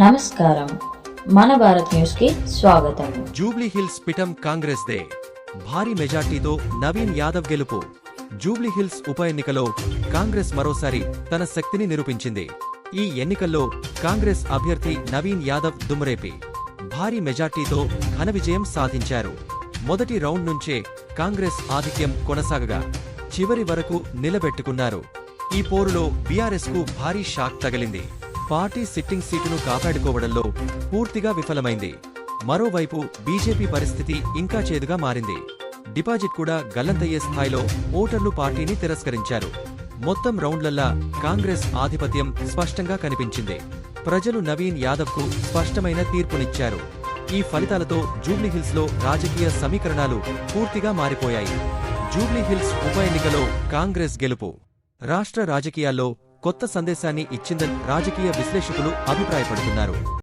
నమస్కారం. మన భారత్ న్యూస్కి స్వాగతం. జూబ్లీ హిల్స్ పిటం కాంగ్రెస్ దే. భారీ మెజార్టీతో నవీన్ యాదవ్ గెలుపు. జూబ్లీ హిల్స్ ఉప ఎన్నికలో కాంగ్రెస్ మరోసారి తన శక్తిని నిరూపించింది. ఈ ఎన్నికల్లో కాంగ్రెస్ అభ్యర్థి నవీన్ యాదవ్ దుమ్రేపి భారీ మెజార్టీతో ఘన విజయం సాధించారు. మొదటి రౌండ్ నుంచే కాంగ్రెస్ ఆధిక్యం కొనసాగగా చివరి వరకు నిలబెట్టుకున్నారు. ఈ పోరులో బీఆర్ఎస్కు భారీ షాక్ తగిలింది. పార్టీ సిట్టింగ్ సీటును కాపాడుకోవడంలో పూర్తిగా విఫలమైంది. మరోవైపు బీజేపీ పరిస్థితి ఇంకా చేదుగా మారింది. డిపాజిట్ కూడా గల్లంతయ్యే స్థాయిలో ఓటర్లు పార్టీని తిరస్కరించారు. మొత్తం రౌండ్లల్లా కాంగ్రెస్ ఆధిపత్యం స్పష్టంగా కనిపించింది. ప్రజలు నవీన్ యాదవ్కు స్పష్టమైన తీర్పునిచ్చారు. ఈ ఫలితాలతో జూబ్లీహిల్స్లో రాజకీయ సమీకరణాలు పూర్తిగా మారిపోయాయి. జూబ్లీహిల్స్ ఉప ఎన్నికలో కాంగ్రెస్ గెలుపు. రాష్ట్ర రాజకీయాల్లో కొత్త సందేశాన్ని ఇచ్చిందని రాజకీయ విశ్లేషకులు అభిప్రాయపడుతున్నారు.